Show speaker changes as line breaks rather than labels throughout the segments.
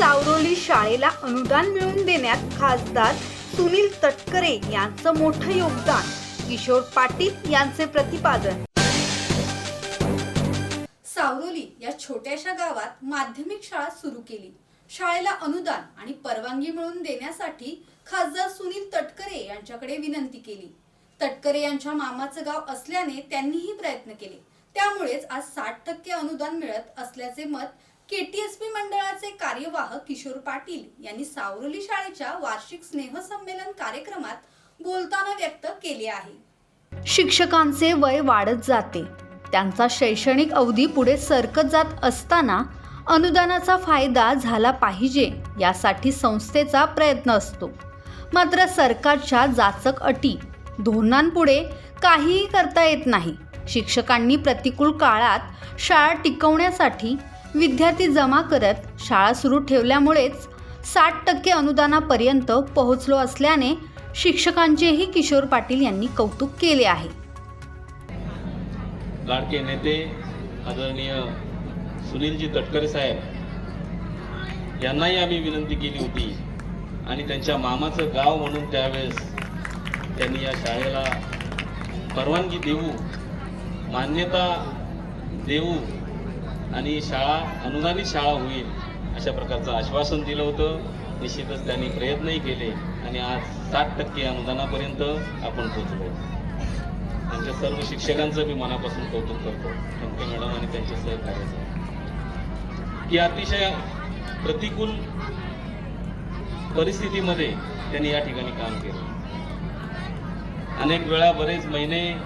सावरोली शाळेला अनुदान मिळवून देण्यात खासदार सुनील तटकरे यांचं मोठं योगदान. किशोर पाटील यांचे प्रतिपादन. सावरोली या छोट्याशा गावात माध्यमिक शाळा सुरू केली. शाळेला अनुदान आणि परवानगी मिळवून देण्यासाठी खासदार सुनील तटकरे यांच्याकडे विनंती केली. तटकरे यांच्या मामाचं गाव असल्याने त्यांनीही प्रयत्न केले. त्यामुळेच आज साठ टक्के अनुदान मिळत असल्याचे मत केटीएसपी मंडळाचे कार्यवाह किशोर पाटील यांनी सावरोली शाळेच्या वार्षिक स्नेहसंमेलन कार्यक्रमात बोलताना व्यक्त केले आहे. शिक्षकांचे वय वाढत जाते. त्यांचा शैक्षणिक अवधी पुढे सरकत जात असताना अनुदानाचा फायदा झाला पाहिजे यासाठी संस्थेचा प्रयत्न असतो. मात्र सरकारच्या जाचक अटी धोरणांपुढे काहीही करता येत नाही. शिक्षकांनी प्रतिकूल काळात शाळा टिकवण्यासाठी विद्यार्थी जमा करत शाळा सुरू ठेवल्यामुळेच साठ टक्के अनुदानापर्यंत पोहोचलो असल्याने शिक्षकांचेही किशोर पाटील यांनी कौतुक केले आहे.
लाडके नेते आदरणीय सुनीलजी तटकरे साहेब यांनाही आम्ही विनंती केली होती आणि त्यांच्या मामाचं गाव म्हणून त्यावेळेस त्यांनी या शाळेला परवानगी देऊ मान्यता देऊ आणि शाळा अनुदानित शाळा होईल अशा प्रकारचं आश्वासन दिलं होतं. निश्चितच त्यांनी प्रयत्नही केले आणि आज सात टक्के अनुदानापर्यंत आपण पोचलो त्यांच्या सर्व शिक्षकांचं मी मनापासून कौतुक करतो. टंके मॅडम आणि त्यांच्या सहकार्याचं. की अतिशय प्रतिकूल परिस्थितीमध्ये त्यांनी या ठिकाणी काम केलं. अनेक वेळा बरेच महिने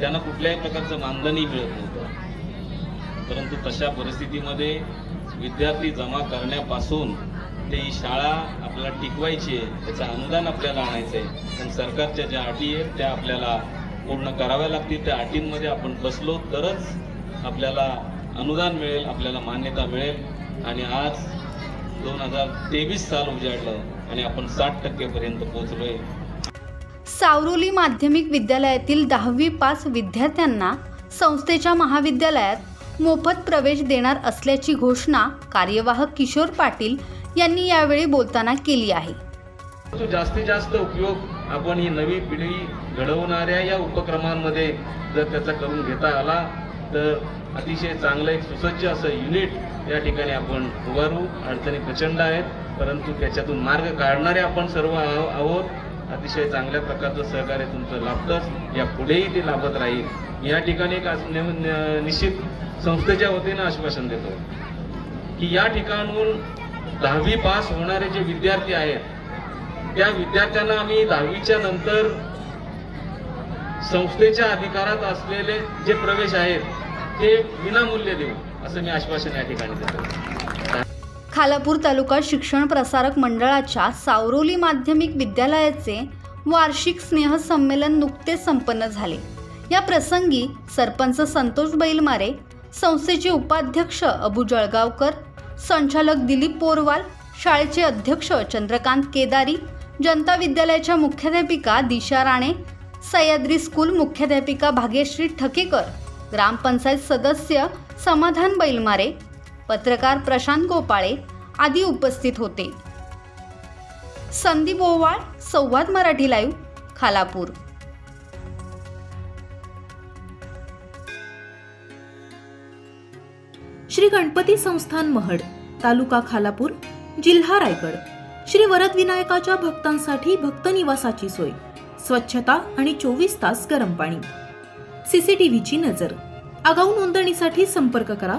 त्यांना कुठल्याही प्रकारचं मानधनही मिळत नव्हतं. परंतु तशा परिस्थितीमध्ये विद्यार्थी जमा करण्यापासून ते ही शाळा आपल्याला टिकवायची आहे त्याचं अनुदान आपल्याला आणायचं आहे. पण सरकारच्या ज्या अटी आहेत त्या आपल्याला पूर्ण कराव्या लागतील. त्या अटींमध्ये आपण बसलो तरच आपल्याला अनुदान मिळेल आपल्याला मान्यता मिळेल. आणि आज दोन हजार तेवीस साल उजाडलं आणि आपण साठ टक्केपर्यंत पोहोचलोय.
सावरोली माध्यमिक विद्यालयातील दहावी पास विद्यार्थ्यांना संस्थेच्या महाविद्यालयात मोफत प्रवेश देणार असल्याची घोषणा कार्यवाहक किशोर पाटील यांनी यावेळी बोलताना केली आहे.
तो जास्तीत जास्त उपयोग आपण ही नवी पिढी घडवणाऱ्या या उपक्रमांमध्ये जर त्याचा करून घेता आला तर अतिशय चांगलं एक सुसज्ज असं युनिट या ठिकाणी आपण उभारू. अडचणी प्रचंड आहेत परंतु त्याच्यातून मार्ग काढणारे आपण सर्व आहो- आहोत. अतिशय चांगल्या प्रकारचं सहकार्य तुमचं. लाभतंच या पुढेही ते लाभत राहील. या ठिकाणी एक निश्चित संस्थेच्या वतीनं आश्वासन देतो की या ठिकाणून दहावी पास होणारे जे विद्यार्थी आहेत त्या विद्यार्थ्यांना आम्ही दहावीच्या नंतर संस्थेच्या अधिकारात असलेले जे प्रवेश आहेत ते विनामूल्य देऊ असं मी आश्वासन या ठिकाणी देतो.
खालापूर तालुका शिक्षण प्रसारक मंडळाच्या सावरोली माध्यमिक विद्यालयाचे वार्षिक स्नेहसंमेलन नुकतेच संपन्न झाले. या प्रसंगी सरपंच संतोष बैलमारे संस्थेचे उपाध्यक्ष अबू जळगावकर संचालक दिलीप पोरवाल शाळेचे अध्यक्ष चंद्रकांत केदारी जनता विद्यालयाच्या मुख्याध्यापिका दिशा राणे सह्याद्री स्कूल मुख्याध्यापिका भाग्यश्री ठकेकर ग्रामपंचायत सदस्य समाधान बैलमारे पत्रकार प्रशांत गोपाळे आदी उपस्थित होते. संदीप ओवाळ संवाद मराठी लाईव्ह खालापूर.
श्री गणपती संस्थान महड तालुका खालापूर जिल्हा रायगड. श्री वरद विनायकाच्या भक्तांसाठी भक्त निवासाची सोय स्वच्छता आणि चोवीस तास गरम पाणी. सीसीटीव्हीची नजर. आगाऊ नोंदणीसाठी संपर्क करा